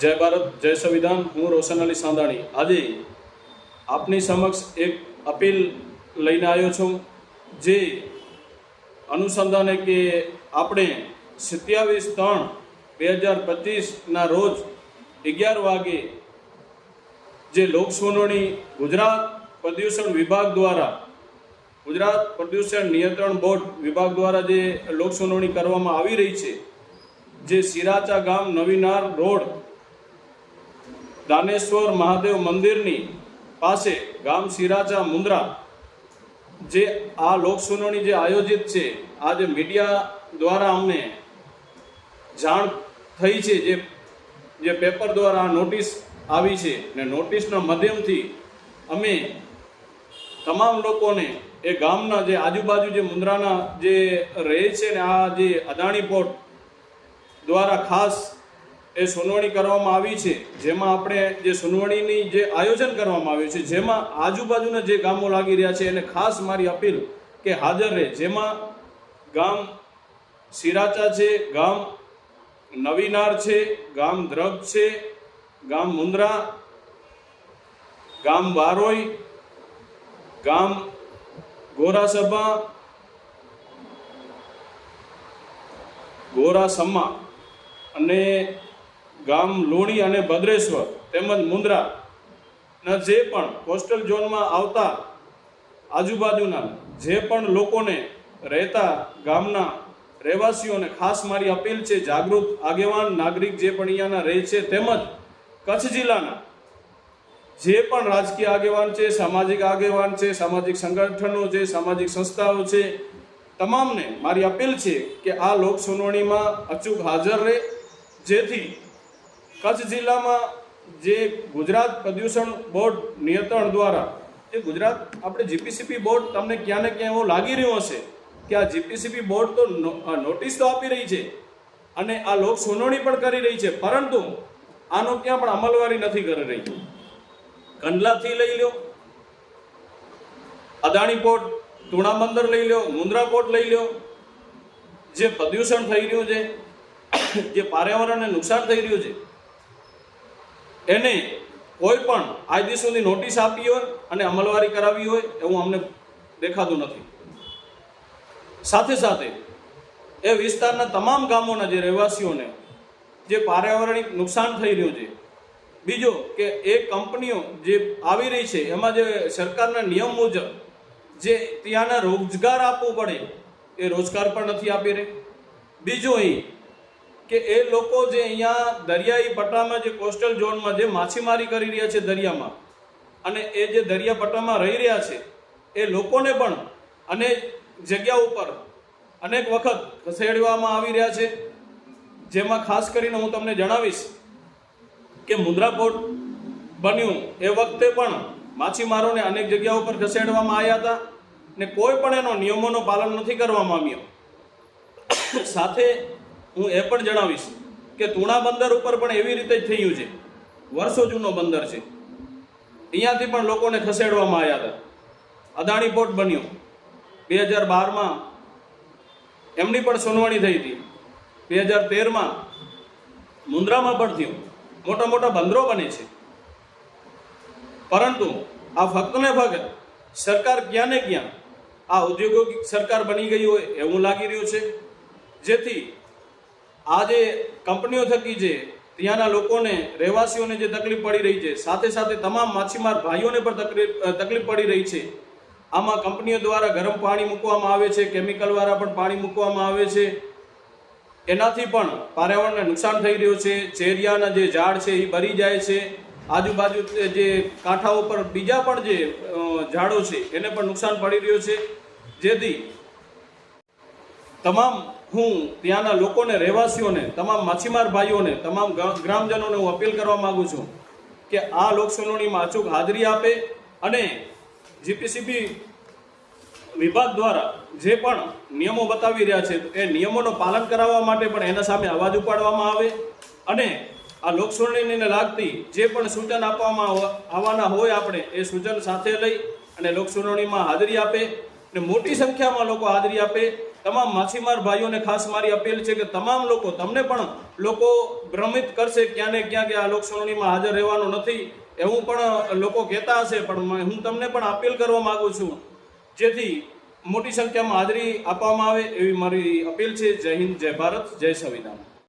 જય ભારત, જય સંવિધાન. હું રોશન અલી સાંદાણી આજે આપની સમક્ષ એક અપીલ લઈને આવ્યો છું, જે અનુસંધાને કે આપણે સત્યાવીસ ત્રણ બે હજાર પચીસના રોજ અગિયાર વાગે જે લોકસુનાવણી ગુજરાત પ્રદૂષણ વિભાગ દ્વારા, ગુજરાત પ્રદૂષણ નિયંત્રણ બોર્ડ વિભાગ દ્વારા જે લોકસુનાવણી કરવામાં આવી રહી છે, જે સિરાચા ગામ નવીનાર રોડ દાનેશ્વર મહાદેવ મંદિરની પાસે ગામ સિરાચા મુંદ્રા, જે આ લોકસુનાવણી જે આયોજિત છે આ જે મીડિયા દ્વારા અમને જાણ થઈ છે, જે જે પેપર દ્વારા આ નોટિસ આવી છે. ને નોટિસના માધ્યમથી અમે તમામ લોકોને એ ગામના જે આજુબાજુ જે મુંદ્રાના જે રહે છે ને આ જે અદાણી પોર્ટ દ્વારા ખાસ એ સુનાવણી કરવામાં આવી છે. જેમાં આપણે જે સુનાવણીની જે આયોજન કરવામાં આવ્યું છે, જેમાં આજુબાજુના જે ગામો લાગી રહ્યા છે, એને ખાસ મારી અપીલ કે હાજર રહે. જેમાં ગામ સિરાચા છે, ગામ નવીનાર છે, ગામ દ્રબ છે, ગામ મુંદ્રા, ગામ બારોઈ, ગામ ગોરાસભા, ગોરાસમ્મા અને ગામ લોણી અને ભદ્રેશ્વર તેમજ મુંદ્રાના જે પણ કોસ્ટલ ઝોનમાં આવતા આજુબાજુના જે પણ લોકોને રહેતા ગામના રહેવાસીઓને ખાસ મારી અપીલ છે, જાગૃત આગેવાન નાગરિક જે પણ અહીંયાના રહે છે તેમજ કચ્છ જિલ્લાના જે પણ રાજકીય આગેવાન છે, સામાજિક આગેવાન છે, સામાજિક સંગઠનો છે, સામાજિક સંસ્થાઓ છે, તમામને મારી અપીલ છે કે આ લોક સુનાવણીમાં અચૂક હાજર રહે, જેથી કચ્છ જિલ્લામાં જે ગુજરાત પ્રદૂષણ બોર્ડ નિયંત્રણ દ્વારા જે ગુજરાત આપણે જીપીસીપી બોર્ડ તમને ક્યાં ને ક્યાં એવો લાગી રહ્યો હશે કે આ જીપીસીપી બોર્ડ તો નોટિસ તો આપી રહી છે અને આ લોક સુનાવણી પણ કરી રહી છે, પરંતુ આનો ક્યાં પણ અમલવારી નથી કરી રહી. કંડલાથી લઈ લો અદાણી પોર્ટ, તુણા બંદર લઈ લો મુન્દ્રા પોર્ટ લઈ લો જે પ્રદૂષણ થઈ રહ્યું છે, જે પર્યાવરણને નુકસાન થઈ રહ્યું છે એને કોઈ પણ આજ દિવસ સુધી નોટિસ આપી હોય અને અમલવારી કરાવી હોય એવું અમને દેખાતું નથી. સાથે સાથે, એ વિસ્તારના તમામ ગામોના જે રહેવાસીઓને જે પાર્યાવરણિક નુકસાન થઈ રહ્યું છે, બીજો કે એ કંપનીઓ જે આવી રહી છે, એમાં જે સરકારના નિયમ મુજબ જે ત્યાંના રોજગાર આપવો પડે, એ રોજગાર પણ નથી આપી રહી. બીજું અહીં કે એ લોકો જે અહીંયા દરિયાઈ પટ્ટામાં જે કોસ્ટલ ઝોનમાં જે માછીમારી કરી રહ્યા છે દરિયામાં, અને એ જે દરિયા પટ્ટામાં રહી રહ્યા છે, એ લોકોને પણ અનેક જગ્યા ઉપર અનેક વખત ખસેડવામાં આવી રહ્યા છે. જેમાં ખાસ કરીને હું તમને જણાવીશ કે મુદ્રા પોર્ટ બન્યું એ વખતે પણ માછીમારોને અનેક જગ્યાઓ પર ખસેડવામાં આવ્યા હતા ને કોઈ પણ એનો નિયમોનું પાલન નથી કરવામાં આવ્યો. સાથે હું એ પણ જણાવીશ કે તુણા બંદર ઉપર પણ એવી રીતે જ થયું છે. વર્ષો જૂનો બંદર છે. અહીંયાથી પણ લોકોને ખસેડવામાં આવ્યા હતા. અદાણી પોર્ટ બન્યું. બે હજાર બારમાં એમની પણ સુનવણી થઈ હતી. બે હજાર તેરમાં મુન્દ્રામાં પણ થયું. મોટા મોટા બંદરો બને છે. પરંતુ આ ફક્ત ને ફક્ત સરકાર ક્યાં ને ક્યાં આ ઔદ્યોગિક સરકાર બની ગઈ હોય એવું લાગી રહ્યું છે. જેથી આ જે કંપનીઓ થકી છે, ત્યાંના લોકોને, રહેવાસીઓને જે તકલીફ પડી રહી છે, સાથે સાથે તમામ માછીમાર ભાઈઓને પણ તકલીફ તકલીફ પડી રહી છે. આમાં કંપનીઓ દ્વારા ગરમ પાણી મૂકવામાં આવે છે કેમિકલવાળા પણ પાણી મૂકવામાં આવે છે. એનાથી પણ પર્યાવરણને નુકસાન થઈ રહ્યું છે, ચેરિયાના જે ઝાડ છે એ બરી જાય છે. આજુબાજુ જે કાંઠાઓ પર બીજા પણ જે ઝાડો છે, એને પણ નુકસાન પડી રહ્યું છે. જેથી તમામ હું ત્યાંના લોકોને, રહેવાસીઓને, તમામ માછીમાર ભાઈઓને, તમામ ગ્રામજનોને હું અપીલ કરવા માગું છું કે આ લોકસુનાવણીમાં અચૂક હાજરી આપે અને જીપીસીબી વિભાગ દ્વારા જે પણ નિયમો બતાવી રહ્યા છે, એ નિયમોનું પાલન કરાવવા માટે પણ એના સામે અવાજ ઉપાડવામાં આવે અને આ લોકસુનાવણીને લાગતી જે પણ સૂચન આપવામાં આવવાના હોય આપણે એ સૂચન સાથે લઈ અને લોકસુનાવણીમાં હાજરી આપે અને મોટી સંખ્યામાં લોકો હાજરી આપે તમામ માછીમાર ભાઈઓને ખાસ મારી અપીલ છે કે તમામ લોકો, તમને પણ લોકો ભ્રમિત કરશે ક્યાં ને ક્યાં કે આ લોકસુનાવણીમાં હાજર રહેવાનું નથી. એવું પણ લોકો કહેતા હશે, પણ હું તમને પણ અપીલ કરવા માગું છું. જેથી મોટી સંખ્યામાં હાજરી આપવામાં આવે એવી મારી અપીલ છે. જય હિન્દ, જય ભારત, જય સંવિધાન.